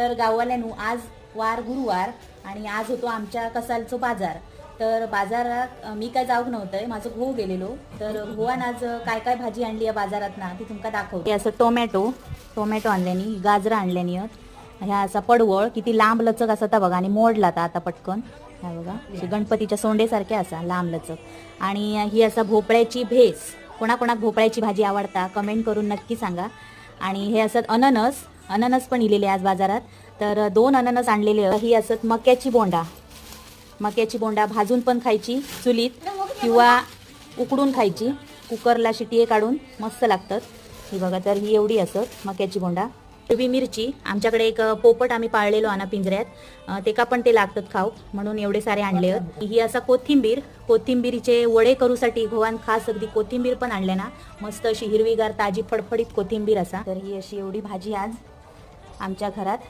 तर गाववाल्यानू आज वार गुरुवार आणि आज होतो आमच्या कसालचो बाजार. तर बाजारात मी काय जाऊक नव्हतंय माझं भाऊ गेलेलो. तर भुवान आज काय काय भाजी आणली या बाजारात ना ती तुमका दाखवते. असं टोमॅटो टोमॅटो आणल्यानी गाजरं आणल्यानी ह्या असा पडवळ किती लांब लचक असा बघा आणि मोडला आता आता पटकन. ह्या बघा गणपतीच्या सोंडेसारखे असा लांब लचक. आणि ही असा भोपळ्याची भेस. कोणाकोणाक भोपळ्याची भाजी आवडता कमेंट करून नक्की सांगा. आणि हे असत अननस अननस पण इलेले आज बाजारात. तर दोन अननस आणलेले ही असत मक्याची बोंडा. मक्याची बोंडा भाजून पण खायची चुलीत किंवा उकडून खायची. कुकरला शिटीये काढून मस्त लागतात. ही बघा तर ही एवढी असत मक्याची बोंडा. हिरवी मिरची. आमच्याकडे एक पोपट आम्ही पाळलेलो आणा पिंजऱ्यात. ते का पण ते लागतात खाऊ. म्हणून एवढे सारे आणले आहेत. ही असा कोथिंबीर. कोथिंबीरीचे वडे करूसाठी गोवान खास अगदी कोथिंबीर पण आणले ना. मस्त अशी हिरवीगार ताजी फडफडीत कोथिंबीर असा. तर ही अशी एवढी भाजी आज. आमच्या घरात